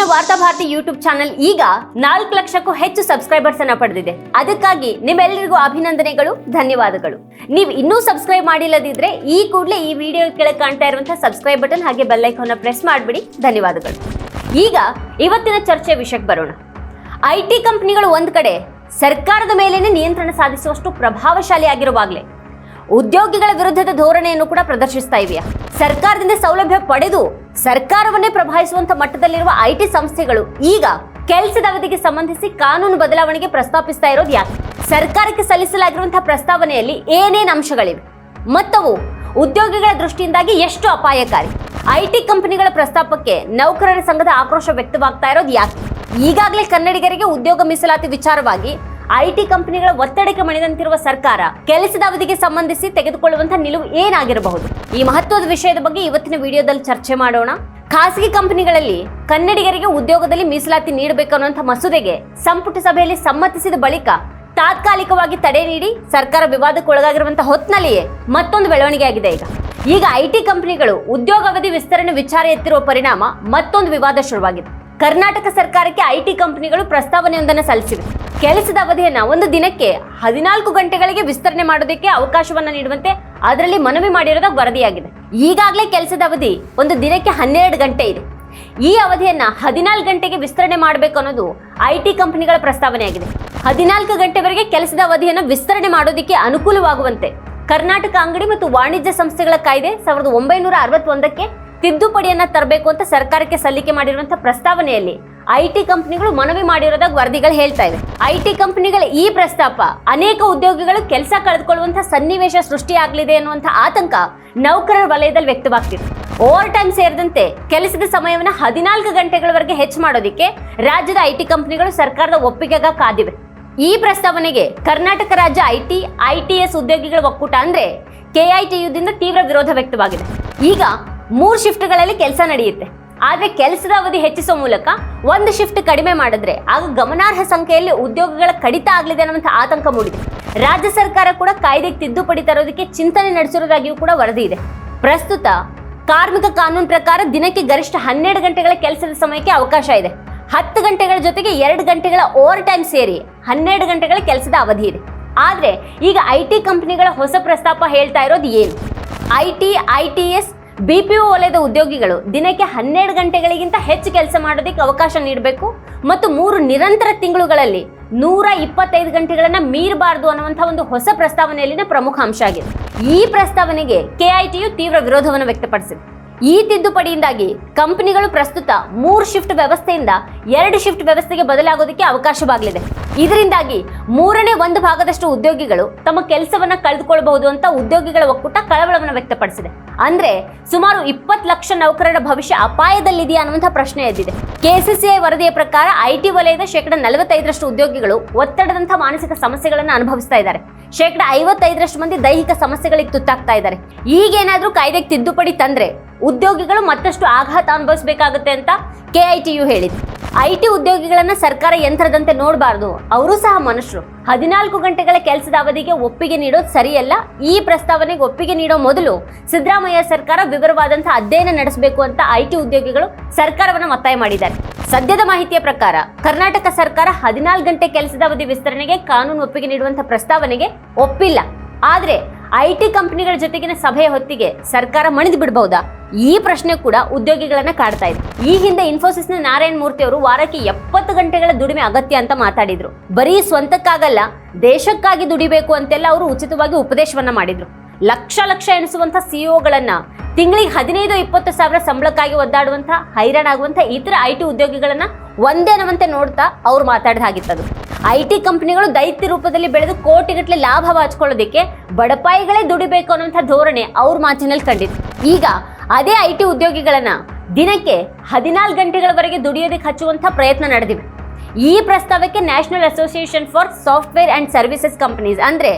ಇಂದಿನ Varthabharati YouTube channel ಈಗ ನಾಲ್ಕು ಲಕ್ಷಕ್ಕೂ ಹೆಚ್ಚು ಸಬ್ಸ್ಕ್ರೈಬರ್ಸ್ ಅನ್ನ ಪಡೆದಿದೆ. ಅದಕ್ಕಾಗಿ ನಿಮ್ಮೆಲ್ಲರಿಗೂ ಅಭಿನಂದನೆಗಳು, ಧನ್ಯವಾದಗಳು. ನೀವು ಇನ್ನೂ ಸಬ್ಸ್ಕ್ರೈಬ್ ಮಾಡಿಲ್ಲದಿದ್ರೆ ಈ ಕೂಡಲೇ ಈ ವಿಡಿಯೋ ಕೆಳಗೆ ಕಾಣ್ತಾ ಇರುವಂತಹ ಸಬ್ಸ್ಕ್ರೈಬ್ ಬಟನ್ ಹಾಗೆ ಬೆಲ್ ಐಕಾನ್ ಪ್ರೆಸ್ ಮಾಡಿಬಿಡಿ. ಧನ್ಯವಾದಗಳು. ಈಗ ಇವತ್ತಿನ ಚರ್ಚೆ ವಿಷಯಕ್ಕೆ ಬರೋಣ. ಐ ಟಿ ಕಂಪನಿಗಳು ಒಂದ್ ಕಡೆ ಸರ್ಕಾರದ ಮೇಲೇನೆ ನಿಯಂತ್ರಣ ಸಾಧಿಸುವಷ್ಟು ಪ್ರಭಾವಶಾಲಿ ಆಗಿರುವಾಗಲೇ ಉದ್ಯೋಗಿಗಳ ವಿರುದ್ಧದ ಧೋರಣೆಯನ್ನು ಕೂಡ ಪ್ರದರ್ಶಿಸ್ತಾ ಇವೆಯಾ? ಸರ್ಕಾರದಿಂದ ಸೌಲಭ್ಯ ಪಡೆದು ಸರ್ಕಾರವನ್ನೇ ಪ್ರಭಾವಿಸುವಂತ ಮಟ್ಟದಲ್ಲಿರುವ ಐಟಿ ಸಂಸ್ಥೆಗಳು ಈಗ ಕೆಲಸದ ಅವಧಿಗೆ ಸಂಬಂಧಿಸಿ ಕಾನೂನು ಬದಲಾವಣೆಗೆ ಪ್ರಸ್ತಾಪಿಸ್ತಾ ಇರೋದು ಯಾಕೆ? ಸರ್ಕಾರಕ್ಕೆ ಸಲ್ಲಿಸಲಾಗಿರುವಂತಹ ಪ್ರಸ್ತಾವನೆಯಲ್ಲಿ ಏನೇನು ಅಂಶಗಳಿವೆ? ಮತ್ತವು ಉದ್ಯೋಗಿಗಳ ದೃಷ್ಟಿಯಿಂದಾಗಿ ಎಷ್ಟು ಅಪಾಯಕಾರಿ? ಐಟಿ ಕಂಪನಿಗಳ ಪ್ರಸ್ತಾಪಕ್ಕೆ ನೌಕರರ ಸಂಘದ ಆಕ್ರೋಶ ವ್ಯಕ್ತವಾಗ್ತಾ ಇರೋದು ಯಾಕೆ? ಈಗಾಗಲೇ ಕನ್ನಡಿಗರಿಗೆ ಉದ್ಯೋಗ ಮೀಸಲಾತಿ ವಿಚಾರವಾಗಿ ಐ ಟಿ ಕಂಪನಿಗಳ ಒತ್ತಡಕ್ಕೆ ಮಣಿದಂತಿರುವ ಸರ್ಕಾರ ಕೆಲಸದ ಅವಧಿಗೆ ಸಂಬಂಧಿಸಿ ತೆಗೆದುಕೊಳ್ಳುವಂತಹ ನಿಲುವು ಏನಾಗಿರಬಹುದು? ಈ ಮಹತ್ವದ ವಿಷಯದ ಬಗ್ಗೆ ಇವತ್ತಿನ ವಿಡಿಯೋದಲ್ಲಿ ಚರ್ಚೆ ಮಾಡೋಣ. ಖಾಸಗಿ ಕಂಪನಿಗಳಲ್ಲಿ ಕನ್ನಡಿಗರಿಗೆ ಉದ್ಯೋಗದಲ್ಲಿ ಮೀಸಲಾತಿ ನೀಡಬೇಕು ಅನ್ನುವಂಥ ಮಸೂದೆಗೆ ಸಂಪುಟ ಸಭೆಯಲ್ಲಿ ಸಮ್ಮತಿಸಿದ ಬಳಿಕ ತಾತ್ಕಾಲಿಕವಾಗಿ ತಡೆ ನೀಡಿ ಸರ್ಕಾರ ವಿವಾದಕ್ಕೊಳಗಾಗಿರುವಂತಹ ಹೊತ್ತಿನಲ್ಲಿಯೇ ಮತ್ತೊಂದು ಬೆಳವಣಿಗೆ ಆಗಿದೆ ಈಗ. ಈಗ ಐಟಿ ಕಂಪನಿಗಳು ಉದ್ಯೋಗಾವಧಿ ವಿಸ್ತರಣೆ ವಿಚಾರ ಎತ್ತಿರುವ ಪರಿಣಾಮ ಮತ್ತೊಂದು ವಿವಾದ ಶುರುವಾಗಿದೆ. ಕರ್ನಾಟಕ ಸರ್ಕಾರಕ್ಕೆ ಐಟಿ ಕಂಪನಿಗಳು ಪ್ರಸ್ತಾವನೆಯೊಂದನ್ನು ಸಲ್ಲಿಸಿವೆ. ಕೆಲಸದ ಅವಧಿಯನ್ನ ಒಂದು ದಿನಕ್ಕೆ ಹದಿನಾಲ್ಕು ಗಂಟೆಗಳಿಗೆ ವಿಸ್ತರಣೆ ಮಾಡೋದಕ್ಕೆ ಅವಕಾಶವನ್ನ ನೀಡುವಂತೆ ಅದರಲ್ಲಿ ಮನವಿ ಮಾಡಿರೋದಾಗ ವರದಿಯಾಗಿದೆ. ಈಗಾಗಲೇ ಕೆಲಸದ ಅವಧಿ ಒಂದು ದಿನಕ್ಕೆ ಹನ್ನೆರಡು ಗಂಟೆ ಇದೆ. ಈ ಅವಧಿಯನ್ನ ಹದಿನಾಲ್ಕು ಗಂಟೆಗೆ ವಿಸ್ತರಣೆ ಮಾಡಬೇಕು ಅನ್ನೋದು ಐ ಟಿ ಕಂಪನಿಗಳ ಪ್ರಸ್ತಾವನೆಯಾಗಿದೆ. ಹದಿನಾಲ್ಕು ಗಂಟೆವರೆಗೆ ಕೆಲಸದ ಅವಧಿಯನ್ನು ವಿಸ್ತರಣೆ ಮಾಡೋದಕ್ಕೆ ಅನುಕೂಲವಾಗುವಂತೆ ಕರ್ನಾಟಕ ಅಂಗಡಿ ಮತ್ತು ವಾಣಿಜ್ಯ ಸಂಸ್ಥೆಗಳ ಕಾಯ್ದೆ ಸಾವಿರದ ಒಂಬೈನೂರ ಅರವತ್ತೊಂದಕ್ಕೆ ತಿದ್ದುಪಡಿಯನ್ನ ತರಬೇಕು ಅಂತ ಸರ್ಕಾರಕ್ಕೆ ಸಲ್ಲಿಕೆ ಮಾಡಿರುವಂತಹ ಪ್ರಸ್ತಾವನೆಯಲ್ಲಿ ಐ ಟಿ ಕಂಪ್ನಿಗಳು ಮನವಿ ಮಾಡಿರೋದಾಗ ವರದಿಗಳು ಹೇಳ್ತಾ ಇವೆ. ಐ ಟಿ ಕಂಪನಿಗಳ ಈ ಪ್ರಸ್ತಾಪ ಅನೇಕ ಉದ್ಯೋಗಿಗಳು ಕೆಲಸ ಕಳೆದುಕೊಳ್ಳುವಂತಹ ಸನ್ನಿವೇಶ ಸೃಷ್ಟಿಯಾಗಲಿದೆ ಅನ್ನುವಂಥ ಆತಂಕ ನೌಕರರ ವಲಯದಲ್ಲಿ ವ್ಯಕ್ತವಾಗ್ತಿದೆ. ಓವರ್ ಟೈಮ್ ಸೇರಿದಂತೆ ಕೆಲಸದ ಸಮಯವನ್ನು ಹದಿನಾಲ್ಕು ಗಂಟೆಗಳವರೆಗೆ ಹೆಚ್ಚು ಮಾಡೋದಕ್ಕೆ ರಾಜ್ಯದ ಐ ಟಿ ಕಂಪ್ನಿಗಳು ಸರ್ಕಾರದ ಒಪ್ಪಿಗೆಗ ಕಾದಿವೆ. ಈ ಪ್ರಸ್ತಾವನೆಗೆ ಕರ್ನಾಟಕ ರಾಜ್ಯ I T I T S ಉದ್ಯೋಗಿಗಳ ಒಕ್ಕೂಟ ಅಂದ್ರೆ ಕೆಐಟಿಯುದಿಂದ ತೀವ್ರ ವಿರೋಧ ವ್ಯಕ್ತವಾಗಿದೆ. ಈಗ ಮೂರು ಶಿಫ್ಟ್ಗಳಲ್ಲಿ ಕೆಲಸ ನಡೆಯುತ್ತೆ. ಆದ್ರೆ ಕೆಲಸದ ಅವಧಿ ಹೆಚ್ಚಿಸುವ ಮೂಲಕ ಒಂದು ಶಿಫ್ಟ್ ಕಡಿಮೆ ಮಾಡಿದ್ರೆ ಆಗ ಗಮನಾರ್ಹ ಸಂಖ್ಯೆಯಲ್ಲಿ ಉದ್ಯೋಗಗಳ ಕಡಿತ ಆಗಲಿದೆ ಅನ್ನುವಂಥ ಆತಂಕ ಮೂಡಿದೆ. ರಾಜ್ಯ ಸರ್ಕಾರ ಕೂಡ ಕಾಯ್ದೆಗೆ ತಿದ್ದುಪಡಿ ತರೋದಕ್ಕೆ ಚಿಂತನೆ ನಡೆಸಿರೋದಾಗಿಯೂ ಕೂಡ ವರದಿ ಇದೆ. ಪ್ರಸ್ತುತ ಕಾರ್ಮಿಕ ಕಾನೂನು ಪ್ರಕಾರ ದಿನಕ್ಕೆ ಗರಿಷ್ಠ ಹನ್ನೆರಡು ಗಂಟೆಗಳ ಕೆಲಸದ ಸಮಯಕ್ಕೆ ಅವಕಾಶ ಇದೆ. ಹತ್ತು ಗಂಟೆಗಳ ಜೊತೆಗೆ ಎರಡು ಗಂಟೆಗಳ ಓವರ್ ಟೈಮ್ ಸೇರಿ ಹನ್ನೆರಡು ಗಂಟೆಗಳ ಕೆಲಸದ ಅವಧಿ ಇದೆ. ಆದ್ರೆ ಈಗ ಐ ಟಿ ಕಂಪನಿಗಳ ಹೊಸ ಪ್ರಸ್ತಾಪ ಹೇಳ್ತಾ ಇರೋದು ಏನು? I T I T S B P O ವಲಯದ ಉದ್ಯೋಗಿಗಳು ದಿನಕ್ಕೆ ಹನ್ನೆರಡು ಗಂಟೆಗಳಿಗಿಂತ ಹೆಚ್ಚು ಕೆಲಸ ಮಾಡೋದಕ್ಕೆ ಅವಕಾಶ ನೀಡಬೇಕು ಮತ್ತು ಮೂರು ನಿರಂತರ ತಿಂಗಳುಗಳಲ್ಲಿ ನೂರ ಇಪ್ಪತ್ತೈದು ಗಂಟೆಗಳನ್ನು ಮೀರಬಾರದು ಅನ್ನುವಂಥ ಒಂದು ಹೊಸ ಪ್ರಸ್ತಾವನೆಯಲ್ಲಿನ ಪ್ರಮುಖ ಅಂಶ ಆಗಿದೆ. ಈ ಪ್ರಸ್ತಾವನೆಗೆ ಕೆಐಟಿಯು ತೀವ್ರ ವಿರೋಧವನ್ನು ವ್ಯಕ್ತಪಡಿಸಿದೆ. ಈ ತಿದ್ದುಪಡಿಯಿಂದಾಗಿ ಕಂಪನಿಗಳು ಪ್ರಸ್ತುತ ಮೂರು ಶಿಫ್ಟ್ ವ್ಯವಸ್ಥೆಯಿಂದ ಎರಡು ಶಿಫ್ಟ್ ವ್ಯವಸ್ಥೆಗೆ ಬದಲಾಗೋದಕ್ಕೆ ಅವಕಾಶವಾಗಲಿದೆ. ಇದರಿಂದಾಗಿ ಮೂರನೇ ಒಂದು ಭಾಗದಷ್ಟು ಉದ್ಯೋಗಿಗಳು ತಮ್ಮ ಕೆಲಸವನ್ನು ಕಳೆದುಕೊಳ್ಳಬಹುದು ಅಂತ ಉದ್ಯೋಗಿಗಳ ಒಕ್ಕೂಟ ಕಳವಳವನ್ನು ವ್ಯಕ್ತಪಡಿಸಿದೆ. ಅಂದ್ರೆ ಸುಮಾರು ಇಪ್ಪತ್ತು ಲಕ್ಷ ನೌಕರರ ಭವಿಷ್ಯ ಅಪಾಯದಲ್ಲಿದೆಯಾ ಅನ್ನುವಂಥ ಪ್ರಶ್ನೆ ಎದ್ದಿದೆ. ಕೆಸಿಸಿಐ ವರದಿಯ ಪ್ರಕಾರ ಐಟಿ ವಲಯದ ಶೇಕಡ ನಲವತ್ತೈದರಷ್ಟು ಉದ್ಯೋಗಿಗಳು ಒತ್ತಡದಂತಹ ಮಾನಸಿಕ ಸಮಸ್ಯೆಗಳನ್ನು ಅನುಭವಿಸ್ತಾ ಇದ್ದಾರೆ. ಶೇಕಡ ಐವತ್ತೈದರಷ್ಟು ಮಂದಿ ದೈಹಿಕ ಸಮಸ್ಯೆಗಳಿಗೆ ತುತ್ತಾಗ್ತಾ ಇದ್ದಾರೆ. ಈಗೇನಾದ್ರೂ ಕಾಯ್ದೆಗೆ ತಿದ್ದುಪಡಿ ತಂದ್ರೆ ಉದ್ಯೋಗಿಗಳು ಮತ್ತಷ್ಟು ಆಘಾತ ಅನುಭವಿಸಬೇಕಾಗುತ್ತೆ ಅಂತ ಕೆಐಟಿಯು ಹೇಳಿದೆ. ಐ ಟಿ ಉದ್ಯೋಗಿಗಳನ್ನ ಸರ್ಕಾರ ಯಂತ್ರದಂತೆ ನೋಡಬಾರ್ದು. ಅವರು ಸಹ ಮನುಷ್ಯರು. ಹದಿನಾಲ್ಕು ಗಂಟೆಗಳ ಕೆಲಸದ ಅವಧಿಗೆ ಒಪ್ಪಿಗೆ ನೀಡೋದು ಸರಿಯಲ್ಲ. ಈ ಪ್ರಸ್ತಾವನೆಗೆ ಒಪ್ಪಿಗೆ ನೀಡೋ ಮೊದಲು ಸಿದ್ದರಾಮಯ್ಯ ಸರ್ಕಾರ ವಿವರವಾದಂತಹ ಅಧ್ಯಯನ ನಡೆಸಬೇಕು ಅಂತ ಐ ಟಿ ಉದ್ಯೋಗಿಗಳು ಸರ್ಕಾರವನ್ನು ಒತ್ತಾಯ ಮಾಡಿದ್ದಾರೆ. ಸದ್ಯದ ಮಾಹಿತಿಯ ಪ್ರಕಾರ ಕರ್ನಾಟಕ ಸರ್ಕಾರ ಹದಿನಾಲ್ಕು ಗಂಟೆ ಕೆಲಸದ ಅವಧಿ ವಿಸ್ತರಣೆಗೆ ಕಾನೂನು ಒಪ್ಪಿಗೆ ನೀಡುವಂತಹ ಪ್ರಸ್ತಾವನೆಗೆ ಒಪ್ಪಿಲ್ಲ. ಆದರೆ ಐ ಟಿ ಕಂಪನಿಗಳ ಜೊತೆಗಿನ ಸಭೆಯ ಹೊತ್ತಿಗೆ ಸರ್ಕಾರ ಮಣಿದು ಬಿಡಬಹುದಾ? ಈ ಪ್ರಶ್ನೆ ಕೂಡ ಉದ್ಯೋಗಿಗಳನ್ನ ಕಾಡ್ತಾ ಇದೆ. ಈ ಹಿಂದೆ ಇನ್ಫೋಸಿಸ್ನ ನಾರಾಯಣ ಮೂರ್ತಿ ಅವರು ವಾರಕ್ಕೆ ಎಪ್ಪತ್ತು ಗಂಟೆಗಳ ದುಡಿಮೆ ಅಗತ್ಯ ಅಂತ ಮಾತಾಡಿದ್ರು. ಬರೀ ಸ್ವಂತಕ್ಕಾಗಲ್ಲ, ದೇಶಕ್ಕಾಗಿ ದುಡಿಬೇಕು ಅಂತೆಲ್ಲ ಅವರು ಉಚಿತವಾಗಿ ಉಪದೇಶವನ್ನ ಮಾಡಿದ್ರು. ಲಕ್ಷ ಲಕ್ಷ ಎಣಿಸುವಂತ ಸಿಇಒಗಳನ್ನ ತಿಂಗಳಿಗೆ ಹದಿನೈದು ಇಪ್ಪತ್ತು ಸಾವಿರ ಸಂಬಳಕ್ಕಾಗಿ ಒದ್ದಾಡುವಂತ ಹೈರಾಣಾಗುವಂತ ಇತರ ಐ ಟಿ ಉದ್ಯೋಗಿಗಳನ್ನ ಒಂದೇ ನವಂತೆ ನೋಡ್ತಾ ಅವ್ರು ಮಾತಾಡಿದ ಹಾಗಿತ್ತದು. ಐ ಟಿ ಕಂಪ್ನಿಗಳು ದೈತ್ಯ ರೂಪದಲ್ಲಿ ಬೆಳೆದು ಕೋಟಿಗಟ್ಟಲೆ ಲಾಭ ಬಡಪಾಯಿಗಳೇ ದುಡಿಬೇಕು ಅನ್ನುವಂಥ ಧೋರಣೆ ಅವ್ರ ಮಾತಿನಲ್ಲಿ ಕಂಡಿತ್ತು. ಈಗ ಅದೇ ಐ ಟಿ ಉದ್ಯೋಗಿಗಳನ್ನ ದಿನಕ್ಕೆ ಹದಿನಾಲ್ಕು ಗಂಟೆಗಳವರೆಗೆ ದುಡಿಯೋದಕ್ಕೆ ಹಚ್ಚುವಂಥ ಪ್ರಯತ್ನ ನಡೆದಿವೆ. ಈ ಪ್ರಸ್ತಾವಕ್ಕೆ national association for software and services companies ಅಂದ್ರೆ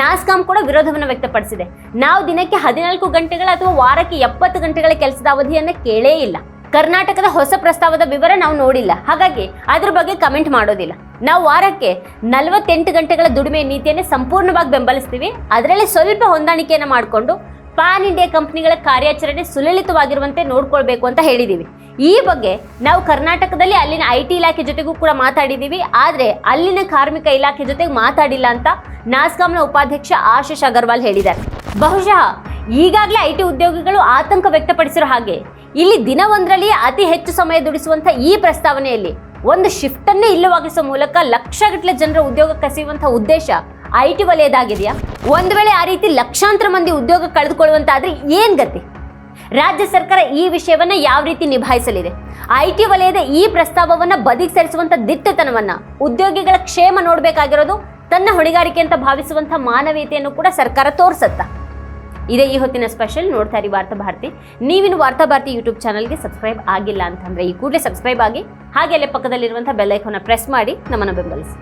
ನಾಸ್ಕಾಂ ಕೂಡ ವಿರೋಧವನ್ನು ವ್ಯಕ್ತಪಡಿಸಿದೆ. ನಾವು ದಿನಕ್ಕೆ ಹದಿನಾಲ್ಕು ಗಂಟೆಗಳ ಅಥವಾ ವಾರಕ್ಕೆ ಎಪ್ಪತ್ತು ಗಂಟೆಗಳ ಕೆಲಸದ ಅವಧಿಯನ್ನು ಕೇಳೇ ಇಲ್ಲ. ಕರ್ನಾಟಕದ ಹೊಸ ಪ್ರಸ್ತಾವದ ವಿವರ ನಾವು ನೋಡಿಲ್ಲ. ಹಾಗಾಗಿ ಅದ್ರ ಬಗ್ಗೆ ಕಮೆಂಟ್ ಮಾಡೋದಿಲ್ಲ. ನಾವು ವಾರಕ್ಕೆ ನಲವತ್ತೆಂಟು ಗಂಟೆಗಳ ದುಡಿಮೆ ನೀತಿಯನ್ನು ಸಂಪೂರ್ಣವಾಗಿ ಬೆಂಬಲಿಸ್ತೀವಿ. ಅದರಲ್ಲಿ ಸ್ವಲ್ಪ ಹೊಂದಾಣಿಕೆಯನ್ನು ಮಾಡಿಕೊಂಡು ಪಾನ್ ಇಂಡಿಯಾ ಕಂಪನಿಗಳ ಕಾರ್ಯಾಚರಣೆ ಸುಲಲಿತವಾಗಿರುವಂತೆ ನೋಡ್ಕೊಳ್ಬೇಕು ಅಂತ ಹೇಳಿದ್ದೀವಿ ಈ ಬಗ್ಗೆ ನಾವು ಕರ್ನಾಟಕದಲ್ಲಿ ಅಲ್ಲಿನ ಐ ಟಿ ಇಲಾಖೆ ಜೊತೆಗೂ ಕೂಡ ಮಾತಾಡಿದ್ದೀವಿ ಆದರೆ ಅಲ್ಲಿನ ಕಾರ್ಮಿಕ ಇಲಾಖೆ ಜೊತೆಗೆ ಮಾತಾಡಿಲ್ಲ ಅಂತ ನಾಸ್ಕಾಂನ ಉಪಾಧ್ಯಕ್ಷ ಆಶಿಷ್ ಅಗರ್ವಾಲ್ ಹೇಳಿದ್ದಾರೆ. ಬಹುಶಃ ಈಗಾಗಲೇ ಐ ಟಿ ಉದ್ಯೋಗಿಗಳು ಆತಂಕ ವ್ಯಕ್ತಪಡಿಸಿರೋ ಹಾಗೆ ಇಲ್ಲಿ ದಿನವೊಂದರಲ್ಲಿ ಅತಿ ಹೆಚ್ಚು ಸಮಯ ದುಡಿಸುವಂಥ ಈ ಪ್ರಸ್ತಾವನೆಯಲ್ಲಿ ಒಂದು ಶಿಫ್ಟನ್ನೇ ಇಲ್ಲವಾಗಿಸುವ ಮೂಲಕ ಲಕ್ಷಗಟ್ಟಲೆ ಜನರ ಉದ್ಯೋಗ ಕಸಿಯುವಂಥ ಉದ್ದೇಶ ಐ ಟಿ ವಲಯದಾಗಿದೆಯಾ? ಒಂದು ವೇಳೆ ಆ ರೀತಿ ಲಕ್ಷಾಂತರ ಮಂದಿ ಉದ್ಯೋಗ ಕಳೆದುಕೊಳ್ಳುವಂತಾದ್ರೆ ಏನ್ ಗತಿ? ರಾಜ್ಯ ಸರ್ಕಾರ ಈ ವಿಷಯವನ್ನ ಯಾವ ರೀತಿ ನಿಭಾಯಿಸಲಿದೆ? ಐ ಟಿ ವಲಯದ ಈ ಪ್ರಸ್ತಾವವನ್ನ ಬದಿಗೆ ಸರಿಸುವಂತ ದಿಟ್ಟತನವನ್ನ, ಉದ್ಯೋಗಿಗಳ ಕ್ಷೇಮ ನೋಡಬೇಕಾಗಿರೋದು ತನ್ನ ಹೊಣೆಗಾರಿಕೆ ಅಂತ ಭಾವಿಸುವಂತ ಮಾನವೀಯತೆಯನ್ನು ಕೂಡ ಸರ್ಕಾರ ತೋರಿಸತ್ತ. ಇದೇ ಈ ಹೊತ್ತಿನ ಸ್ಪೆಷಲ್ ನೋಡ್ತಾ ಇರಿ ವಾರ್ತಾ ಭಾರತಿ. ನೀವಿನ್ನು ವಾರ್ತಾ ಭಾರತಿ ಯೂಟ್ಯೂಬ್ ಚಾನಲ್ಗೆ ಸಬ್ಸ್ಕ್ರೈಬ್ ಆಗಿಲ್ಲ ಅಂತಂದ್ರೆ ಈ ಕೂಡಲೇ ಸಬ್ಸ್ಕ್ರೈಬ್ ಆಗಿ ಹಾಗೆ ಅಲ್ಲೇ ಪಕ್ಕದಲ್ಲಿರುವಂಥ ಬೆಲ್ ಐಕಾನ್ನ ಪ್ರೆಸ್ ಮಾಡಿ ನಮ್ಮನ್ನು ಬೆಂಬಲಿಸಿ.